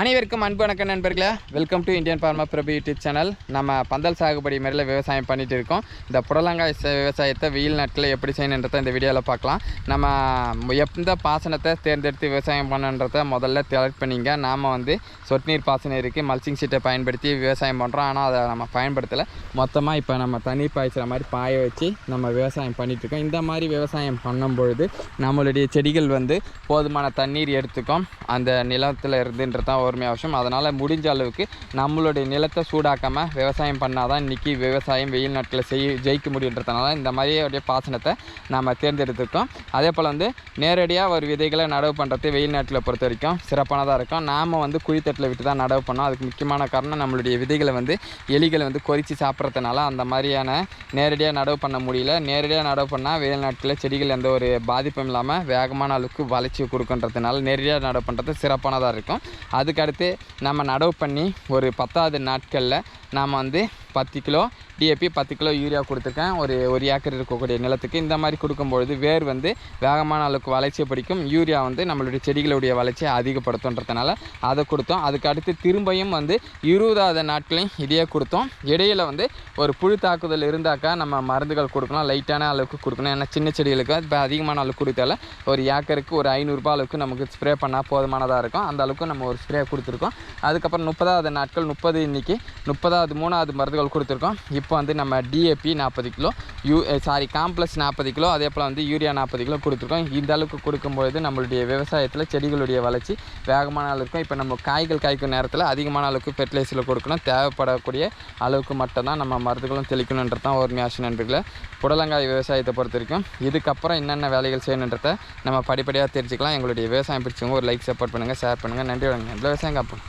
அனைவருக்கும் அன்பு வணக்கம் நண்பர்களே. Welcome to Indian farmer Prabhu YouTube channel நம்ம பந்தல் சாகுபடி முறையில் விவசாயம் பண்ணிட்டு இருக்கோம். இந்த புடலங்காய் விவசாயத்தை வெயில் நாட்களில் எப்படி செய்யணுன்றதை இந்த வீடியோவில் பார்க்கலாம். நம்ம எந்த பாசனத்தை தேர்ந்தெடுத்து விவசாயம் பண்ணன்றதை முதல்ல செலக்ட் பண்ணிங்க. நாம் வந்து சொட்டு நீர் பாசனம் இருக்குது மல்ச்சிங் சீட்டை பயன்படுத்தி விவசாயம் பண்ணுறோம் ஆனால் அதை நம்ம பயன்படுத்தலை. மொத்தமாக இப்போ நம்ம தண்ணி பாய்ச்சுற மாதிரி பாய வச்சு நம்ம விவசாயம் பண்ணிட்டு இருக்கோம். இந்த மாதிரி விவசாயம் பண்ணும் பொழுது நம்மளுடைய செடிகள் வந்து போதுமான தண்ணீர் எடுத்துக்கும். அந்த நிலத்தில் இருந்துன்றதான் ஒருமை அவசியம் அதனால் முடிஞ்ச அளவுக்கு நம்மளுடைய நிலத்தை சூடாக்காமல் விவசாயம் பண்ணால் தான் இன்றைக்கி விவசாயம் வெயில் நாட்களில் செய் ஜெயிக்க முடியுன்றதுனால இந்த மாதிரியுடைய பாசனத்தை நம்ம தேர்ந்தெடுத்துருக்கோம். அதே போல் வந்து நேரடியாக ஒரு விதைகளை நடவு பண்ணுறது வெயில் நாட்டில் பொறுத்த வரைக்கும் சிறப்பானதாக இருக்கும். நாம் வந்து குழித்தட்டில் விட்டு தான் நடவு பண்ணோம். அதுக்கு முக்கியமான காரணம் நம்மளுடைய விதைகளை வந்து எலிகளை வந்து கொறித்து சாப்பிட்றதுனால அந்த மாதிரியான நேரடியாக நடவு பண்ண முடியல. நேரடியாக நடவு பண்ணால் வெயில் நாட்டில் செடிகள் எந்த ஒரு பாதிப்பும் இல்லாமல் வேகமான அளவுக்கு வளர்ச்சி கொடுக்குன்றதுனால நேரடியாக நடவு பண்ணுறது சிறப்பானதாக இருக்கும். அது அதுக்கடுத்து நம்ம நடவு பண்ணி ஒரு பத்தாவது நாட்களில் நாம் வந்து பத்து கிலோ டிஏபி பத்து கிலோ யூரியா கொடுத்துருக்கேன். ஒரு ஒரு ஏக்கர் இருக்கக்கூடிய நிலத்துக்கு. இந்த மாதிரி கொடுக்கும்பொழுது வேர் வந்து வேகமான அளவுக்கு வளர்ச்சியை பிடிக்கும். யூரியா வந்து நம்மளுடைய செடிகளுடைய வளர்ச்சியை அதிகப்படுத்துன்றதுனால அதை கொடுத்தோம். அதுக்கு அடுத்து திரும்பியும் வந்து இருபதாவது நாட்களையும் இதையே கொடுத்தோம். இடையில் வந்து ஒரு புழு தாக்குதல் இருந்தாக்கா நம்ம மருந்துகள் கொடுக்கணும் லைட்டான அளவுக்கு கொடுக்கணும் ஏன்னா சின்ன செடிகளுக்கு இப்போ அதிகமான அளவுக்கு கொடுத்தால ஒரு ஏக்கருக்கு ஒரு ஐநூறுரூபா அளவுக்கு நமக்கு ஸ்ப்ரே பண்ணால் போதுமானதாக இருக்கும். அந்த அளவுக்கு நம்ம ஒரு ஸ்ப்ரே கொடுத்துருக்கோம். அதுக்கப்புறம் முப்பதாவது நாட்கள் முப்பது இன்றைக்கி முப்பதாவது மூணாவது மருந்துகள் கொடுத்துருக்கோம். இப்போ வந்து நம்ம டிஏபி நாற்பது கிலோ யூ சாரி காம்ப்ளெக்ஸ் நாற்பது கிலோ அதே போல் வந்து யூரியா நாற்பது கிலோ கொடுத்துருக்கோம். இந்த அளவுக்கு கொடுக்கும்பொழுது நம்மளுடைய விவசாயத்தில் செடிகளுடைய வளர்ச்சி வேகமான அளவு இருக்கும். இப்போ நம்ம காய்கள் காய்க்கும் நேரத்தில் அதிகமான அளவுக்கு ஃபெர்டிலைசரில் கொடுக்கணும். தேவைப்படக்கூடிய அளவுக்கு மட்டும்தான் நம்ம மருந்துகளும் தெளிக்கணுன்றது தான் ஒரு மேஷன் நண்பர்களை. புடலங்காய் விவசாயத்தை பொறுத்த வரைக்கும் இதுக்கப்புறம் என்னென்ன வேலைகள் செய்யணுன்றத நம்ம படிப்படியாக தெரிஞ்சுக்கலாம். எங்களுடைய விவசாயம் பிடிச்சவங்க ஒரு லைக் சப்போர்ட் பண்ணுங்கள் ஷேர் பண்ணுங்கள் நன்றி வணக்கம் விவசாயம் காப்போம்